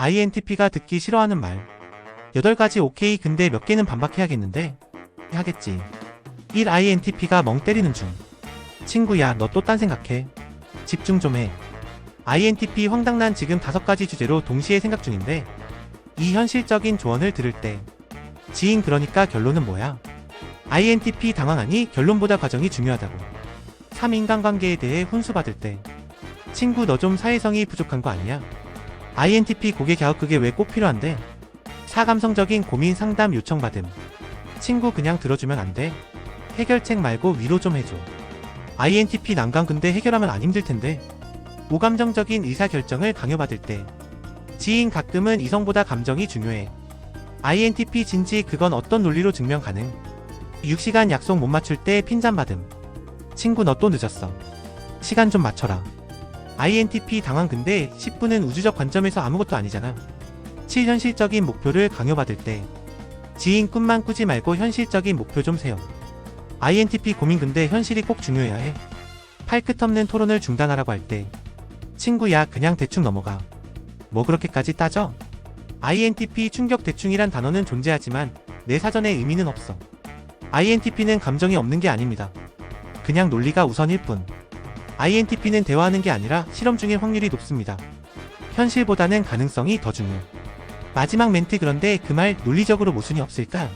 INTP가 듣기 싫어하는 말. 8가지 오케이 근데 몇 개는 반박해야겠는데? 하겠지. 1. INTP가 멍 때리는 중. 친구야, 너 또 딴 생각해. 집중 좀 해. INTP 황당난 지금 다섯 가지 주제로 동시에 생각 중인데, 이 현실적인 조언을 들을 때, 지인 그러니까 결론은 뭐야? INTP 당황하니 결론보다 과정이 중요하다고. 3. 인간관계에 대해 훈수받을 때, 친구 너 좀 사회성이 부족한 거 아니야? INTP 고개 갸웃그게 왜 꼭 필요한데? 4. 감성적인 고민 상담 요청받음. 친구 그냥 들어주면 안 돼? 해결책 말고 위로 좀 해줘. INTP 난감 근데 해결하면 안 힘들 텐데. 오감정적인 의사결정을 강요받을 때. 지인 가끔은 이성보다 감정이 중요해. INTP 진지 그건 어떤 논리로 증명 가능? 6시간 약속 못 맞출 때 핀잔 받음. 친구 너 또 늦었어. 시간 좀 맞춰라. INTP 당황 근데 10분은 우주적 관점에서 아무것도 아니잖아. 7. 현실적인 목표를 강요받을 때. 지인 꿈만 꾸지 말고 현실적인 목표 좀 세워. INTP 고민 근데 현실이 꼭 중요해야 해. 팔 끝 없는 토론을 중단하라고 할 때. 친구야 그냥 대충 넘어가. 뭐 그렇게까지 따져? INTP 충격 대충이란 단어는 존재하지만 내 사전에 의미는 없어. INTP는 감정이 없는 게 아닙니다. 그냥 논리가 우선일 뿐. INTP는 대화하는 게 아니라 실험 중일 확률이 높습니다. 현실보다는 가능성이 더 중요. 마지막 멘트 그런데 그 말 논리적으로 모순이 없을까?